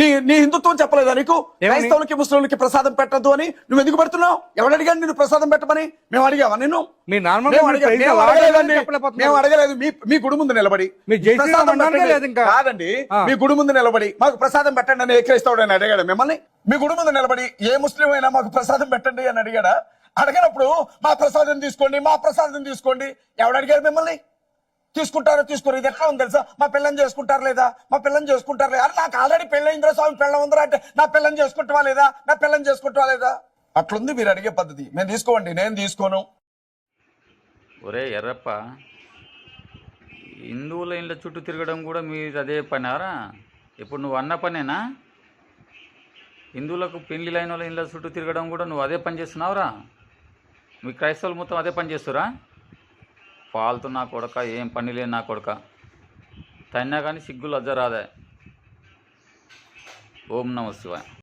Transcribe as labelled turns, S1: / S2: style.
S1: నీ నీ హిందుత్వం చెప్పలేదా నీకు? క్రైస్తవులకి ముస్లింలకి ప్రసాదం పెట్టద్దు అని నువ్వు ఎందుకు పెడుతున్నావు? ఎవరు అడిగాడు నిన్ను ప్రసాదం పెట్టమని? మేము అడిగావా నిన్ను?
S2: నార్మల్
S1: మేము అడగలేదు. మీ మీ గుడి ముందు నిలబడి? కాదండి. మీ గుడి ముందు నిలబడి. మాకు ప్రసాదం పెట్టండి అని ఏ క్రైస్తవుడు అని అడిగాడు మిమ్మల్ని? మీ గుడి ముందు నిలబడి ఏ ముస్లిం అయినా మాకు ప్రసాదం పెట్టండి అని అడిగాడా? అడగనప్పుడు మా ప్రసాదం తీసుకోండి మా ప్రసాదం తీసుకోండి. ఎవడు అడిగాడు మిమ్మల్ని? తీసుకుంటారో తీసుకోరు. ఇది ఎట్లా ఉంది తెలుసా? మా పిల్లని చేసుకుంటారు లేదా? మా పిల్లని చేసుకుంటారు లేదా? నాకు ఆల్రెడీ పెళ్ళయిందిరా స్వామి పిల్లం ఉందిరా అంటే నా పిల్లని చేసుకుంటావా లేదా? నా పిల్లని చేసుకుంటావా లేదా? అట్లుంది మీరు అడిగే పద్ధతి. నేను తీసుకోండి నేను తీసుకోను.
S3: ఒరే ఎర్రప్ప హిందువుల ఇండ్ల చుట్టూ తిరగడం కూడా మీరు అదే పనారా? ఇప్పుడు నువ్వు అన్న పనేనా? హిందువులకు పెళ్ళిలైన వాళ్ళ ఇండ్ల చుట్టూ తిరగడం కూడా నువ్వు అదే పని చేస్తున్నావురా? మీ క్రైస్తవులు మొత్తం అదే పని చేస్తురా? పాలతో నా కొడక ఏం పని లేని నా కొడక. తన్నా కానీ సిగ్గు లజ్జ రాదే. ఓం నమ శివాయ.